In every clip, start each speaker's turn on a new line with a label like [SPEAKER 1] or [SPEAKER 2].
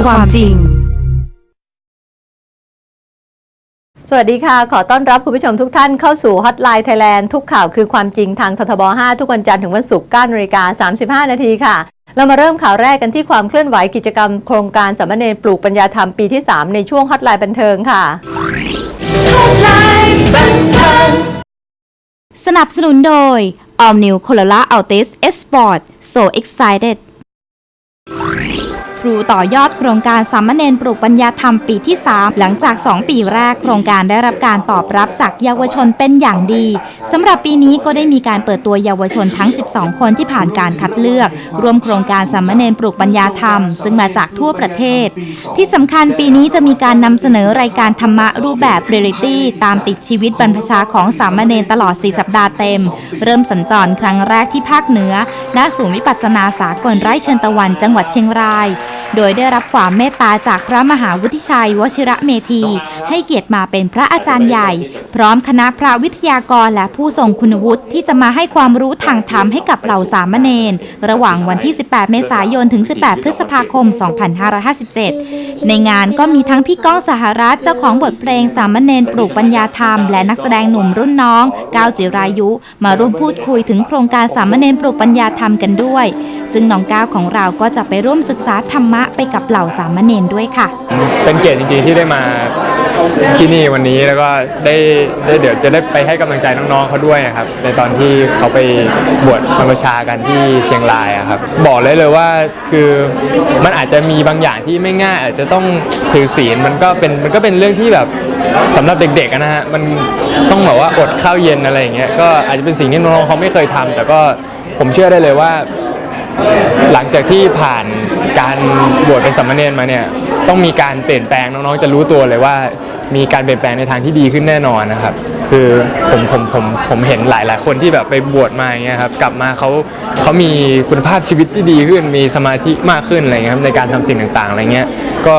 [SPEAKER 1] คือความจริง
[SPEAKER 2] สวัสดีค่ะ ขอต้อนรับคุณผู้ชมทุกท่านเข้าสู่ Hotline Thailand ทุกข่าวคือความจริงทางททบ 5 ทุกวันจันทร์ถึงวันศุกร์9นาฬิกา35 นาทีค่ะ เรามาเริ่มข่าวแรกกันที่ความเคลื่อนไหวกิจกรรมโครงการสามเณรปลูกปัญญาธรรมปีที่ 3 ในช่วง Hotline บันเทิงค่ะ
[SPEAKER 3] Hotline บันเทิง
[SPEAKER 4] สนับสนุนโดย All New Corolla Altis S Sport So Excited True ต่อยอดโครงการสามเณรปลูกปัญญาธรรมปีที่ 3 หลังจาก 2 ปีแรกโครงการได้รับการตอบรับจากเยาวชนเป็นอย่างดีสำหรับปีนี้ก็ได้มีการเปิดตัวเยาวชนทั้ง 12 คนที่ผ่านการคัดเลือกรวมโครงการสามเณรปลูกปัญญาธรรม ซึ่งมาจากทั่วประเทศ ที่สำคัญปีนี้จะมีการนำเสนอรายการธรรมะรูปแบบเรียลิตี้ตามติดชีวิตบรรพชาของสามเณรตลอด 4 สัปดาห์เต็ม เริ่มสัญจรครั้งแรกที่ภาคเหนือณศูนย์วิปัสสนาสากลไร่เชิญตะวันจังหวัดเชียงราย โดยได้รับความเมตตาจากพระมหาวุฒิชัยวชิระเมธี ให้เกียรติมาเป็นพระอาจารย์ใหญ่พร้อมคณะพระวิทยากรและผู้ทรงคุณวุฒิที่จะมาให้ความรู้ทางธรรมให้กับเหล่าสามเณรระหว่างวันที่ 18 เมษายน ถึง 18 พฤษภาคม 2557 ในงานก็มีทั้งพี่ก้องสหรัฐเจ้าของบทเพลงสามเณรปลูกปัญญาธรรม และนักแสดงหนุ่มรุ่นน้องก้าวจิรายุ มาร่วมพูดคุยถึงโครงการสามเณรปลูกปัญญาธรรมกันด้วย ซึ่งน้องก้าวของเราก็จะไปร่วมศึกษาธรรมะไปกับเหล่าสามเณรด้วยค่ะ
[SPEAKER 5] เป็นเกียรติจริงๆที่ได้มา ที่นี่วันนี้แล้วก็ได้ได้เดี๋ยวจะได้ไปให้กำลังใจน้องๆเขาด้วยนะครับ ในตอนที่เขาไปบวชบรรพชากันที่เชียงรายอะครับ บอกเลยเลยว่าคือมันอาจจะมีบางอย่างที่ไม่ง่าย อาจจะต้องถือศีลมันก็เป็นมันก็เป็นเรื่องที่แบบสำหรับเด็กๆอะนะฮะมันต้องแบบว่าอดข้าวเย็นอะไรอย่างเงี้ยก็อาจจะเป็นสิ่งที่น้องๆเขาไม่เคยทำแต่ก็ผมเชื่อได้เลยว่า หลังจากที่ผ่านการบวชเป็นสามเณรมาเนี่ย ต้องมีการเปลี่ยนแปลงน้องๆ จะรู้ตัวเลยว่า มีการเปลี่ยนแปลงในทางที่ดีขึ้นแน่นอนนะครับ คือผมผมผมผมเห็นหลายหลายๆคนที่แบบไปบวชมาอย่างเงี้ยครับกลับมาเขาเขามีคุณภาพชีวิตที่ดีขึ้น มีสมาธิมากขึ้นอะไรเงี้ยครับในการทำสิ่งต่างๆอะไรเงี้ยก็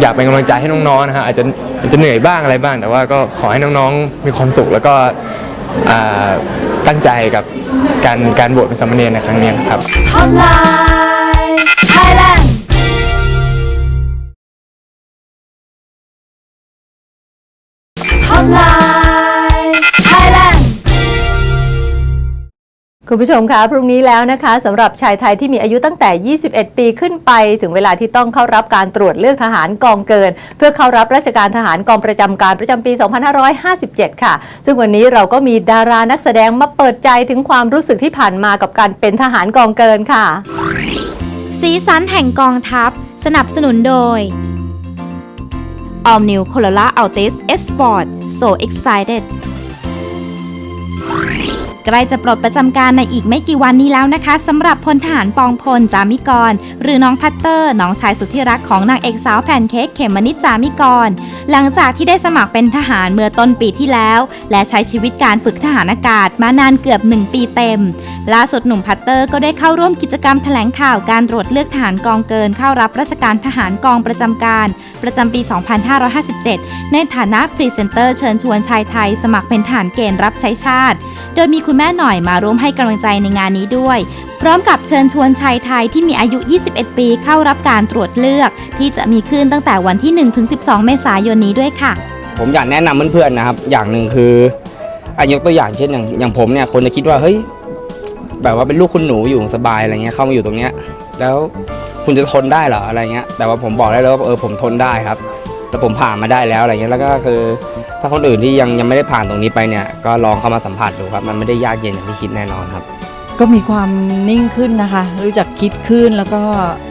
[SPEAKER 5] อยากเป็นกำลังใจให้น้องๆนะครับอาจจะอาจจะเหนื่อยบ้างอะไรบ้าง แต่ว่าก็ขอให้น้องๆมีความสุขแล้วก็อ่าตั้งใจกับการการบวชเป็นสามเณรในครั้งนี้ครับ
[SPEAKER 3] Hotline Thailand
[SPEAKER 2] คุณผู้ชมคะพรุ่งนี้แล้วนะคะสำหรับชายไทยที่มีอายุตั้งแต่ 21 ปีขึ้นไป ถึงเวลาที่ต้องเข้ารับการตรวจเลือกทหารกองเกิน เพื่อเข้ารับราชการทหารกองประจำการประจำปี 2557 ค่ะ ซึ่งวันนี้เราก็มีดารานักแสดงมาเปิดใจถึงความรู้สึกที่ผ่านมากับการเป็นทหารกองเกินค่ะ
[SPEAKER 4] สีสันแห่งกองทัพ สนับสนุนโดย All New Corolla Altis S Sport So Excited ใกล้จะปลดประจำการในอีกไม่กี่วันนี้แล้วนะคะสำหรับพลทหารปองพลจามิกร หรือน้องพัตเตอร์ น้องชายสุดที่รักของนางเอกสาวแพนเค้กเขมมนิดจามิกร หลังจากที่ได้สมัครเป็นทหารเมื่อต้นปีที่แล้ว และใช้ชีวิตการฝึกทหารอากาศมานานเกือบ 1 ปีเต็ม ล่าสุดหนุ่มพัตเตอร์ก็ได้เข้าร่วมกิจกรรมแถลงข่าวการตรวจเลือกทหารกองเกินเข้ารับราชการทหารกองประจำการ ประจำปี 2557 ในฐานะพรีเซนเตอร์เชิญชวนชายไทย สมัครเป็นทหารเกณฑ์รับใช้ชาติ โดยมีคุณแม่หน่อยมาร่วมให้กำลังใจในงานนี้ด้วย พร้อมกับเชิญชวนชายไทยที่มีอายุ 21 ปีเข้ารับการตรวจเลือก ที่จะมีขึ้นตั้งแต่วันที่ 1-12 เมษายนนี้ด้วยค่ะ
[SPEAKER 6] ผมอยากแนะนำเพื่อนๆนะครับ อย่างหนึ่งคืออายกตัวอย่างเช่นอย่างอย่างผมเนี่ยคนจะคิดว่าเฮ้ยแบบว่าเป็นลูกคุณหนูอยู่สบายอะไรเงี้ยเข้ามาอยู่ตรงเนี้ยแล้ว คุณจะทนได้เหรออะไรเงี้ยแต่ว่าผมบอกได้เลยว่าเออผมทนได้ครับ แต่ผมผ่านมาได้แล้วอะไรเงี้ยแล้วก็คือ ถ้าคนอื่นที่ยังยังไม่ได้ผ่านตรงนี้ไปเนี่ย ก็ลองเข้ามาสัมผัสดูครับ มันไม่ได้ยากเย็นอย่างที่คิดแน่นอนครับ
[SPEAKER 7] ก็มีความนิ่งขึ้นนะคะ รู้จักคิดขึ้นแล้วก็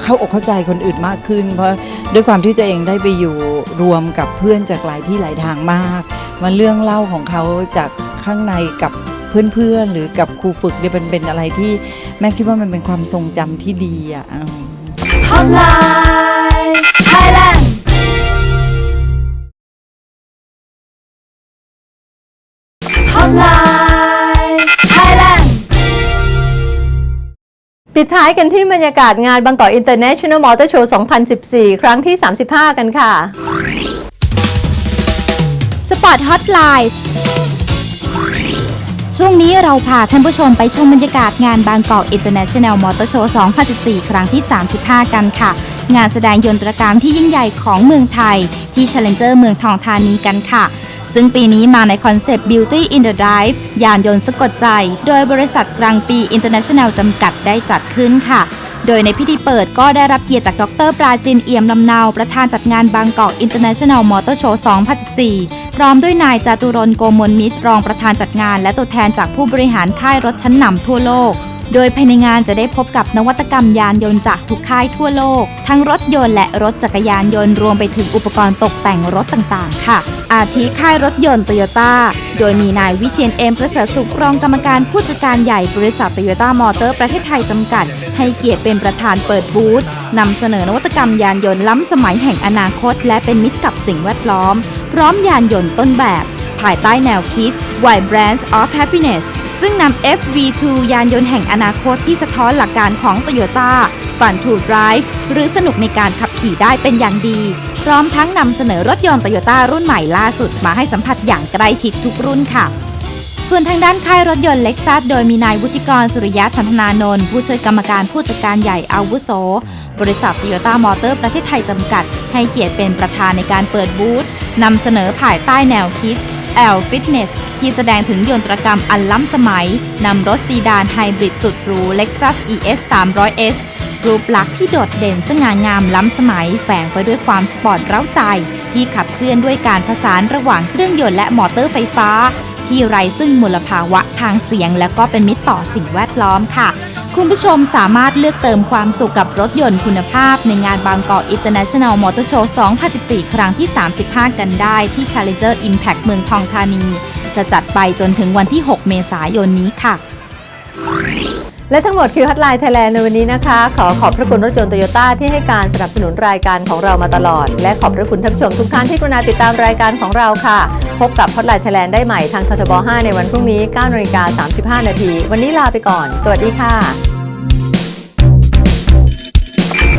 [SPEAKER 7] เข้าอกเข้าใจคนอื่นมากขึ้น เพราะด้วยความที่ตัวเองได้ไปอยู่รวมกับเพื่อนจากหลายที่หลายทางมากมาเรื่องเล่าของเขาจากข้างในกับเพื่อนๆหรือกับครูฝึกเนี่ยเป็นเป็นอะไรที่แม่คิดว่ามันเป็นความทรงจำที่ดีอะ อืม
[SPEAKER 3] Hotline Thailand Hotline Thailand
[SPEAKER 2] ปิดท้ายกันที่บรรยากาศงานบางกอก International Motor Show 2014 ครั้งที่ 35 กันค่ะ
[SPEAKER 4] สปอร์ตฮอตไลน์ ช่วงนี้เราพาท่านผู้ชมไปชมบรรยากาศงานบางกอกอินเตอร์เนชั่นแนลมอเตอร์โชว์2014 ครั้งที่ 35 กันค่ะ งานแสดงยนตรกรรมที่ยิ่งใหญ่ของเมืองไทย ที่ Challenger เมืองทองธานีกันค่ะ ซึ่งปีนี้มาในคอนเซปต์ Beauty in the Drive ยานยนต์สะกดใจ โดยบริษัทกลางปี International จำกัดได้จัดขึ้นค่ะ โดยในพิธีเปิดก็ได้รับเกียรติจากดรปราจินเอี่ยมลำเนาประธานจัดงานบางกอก International Motor Show 2014 พร้อมด้วยนายจาตุรนโกมลมิตรรองประธานจัดงาน และตัวแทนจากผู้บริหารค่ายรถชั้นนำทั่วโลก โดยภายในงานจะได้พบกับนวัตกรรมยานยนต์จากทุกค่ายทั่วโลก ทั้งรถยนต์และรถจักรยานยนต์รวมไปถึงอุปกรณ์ตกแต่งรถต่างๆ ค่ะ อาทิค่ายรถยนต์โตโยต้าโดยมีนายวิเชียนเอ็มประเสริฐสุขรองกรรมการผู้จัดการใหญ่บริษัทโตโยต้ามอเตอร์ประเทศไทยจำกัด ให้เกียรติเป็นประธานเปิดบูธนำเสนอนวัตกรรมยานยนต์ล้ำสมัยแห่งอนาคต และเป็นมิตรกับสิ่งแวดล้อม พร้อมยานยนต์ต้นแบบ ภายใต้แนวคิด Why Brands of Happiness ซึ่งนำ FV2 ยานยนต์แห่งอนาคตที่สะท้อนหลักการของ Toyota Fun to Drive หรือสนุกในการขับขี่ได้เป็นอย่างดี พร้อมทั้งนำเสนอรถยนต์ Toyota รุ่นใหม่ล่าสุดมาให้สัมผัสอย่างใกล้ชิดทุกรุ่นค่ะ ส่วนทางด้านค่ายรถยนต์เล็กซัสโดยมีนายวุฒิกรสุริยะสันทนานนท์ผู้ช่วยกรรมการผู้จัดการใหญ่อาวุโส บริษัท Toyota Motor ประเทศไทยจำกัด ให้เกียรติเป็นประธานในการเปิดบูธนำเสนอภายใต้แนวคิด L Fitness ที่แสดงถึงยนตรกรรมอันล้ำสมัย นำรถซีดานไฮบริดสุดหรู Lexus ES 300h รูปลักษณ์ที่โดดเด่นสง่างามล้ำสมัย แฝงไปด้วยความสปอร์ตเร้าใจ ที่ขับเคลื่อนด้วยการผสานระหว่างเครื่องยนต์และมอเตอร์ไฟฟ้า ที่ไร้ซึ่งมลภาวะทางเสียง และก็เป็นมิตรต่อสิ่งแวดล้อมค่ะ คุณผู้ชมสามารถเลือกเติมความสุขกับรถยนต์คุณภาพ ในงานบางกอก International Motor Show 2014 ครั้งที่ 35 กันได้ที่ Challenger Impact เมืองทองธานีจะจัดไปจนถึงวันที่ 6 เมษายนนี้ค่ะ
[SPEAKER 2] และทั้งหมดคือฮัตไลน์ไทยแลนด์ในวันนี้นะคะ ขอขอบพระคุณรถยนต์โตโยต้าที่ให้การสนับสนุนรายการของเรามาตลอด และขอบพระคุณท่านผู้ชมทุกท่านที่กรุณาติดตามรายการของเราค่ะ พบกับฮอตไลน์ไทยแลนด์ได้ใหม่ทางททบ 5 ในวันพรุ่งนี้9นาฬิกา35 นาที วันนี้ลาไปก่อน สวัสดีค่ะ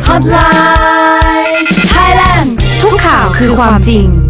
[SPEAKER 3] Hotline Thailand
[SPEAKER 1] ทุกข่าวคือความจริง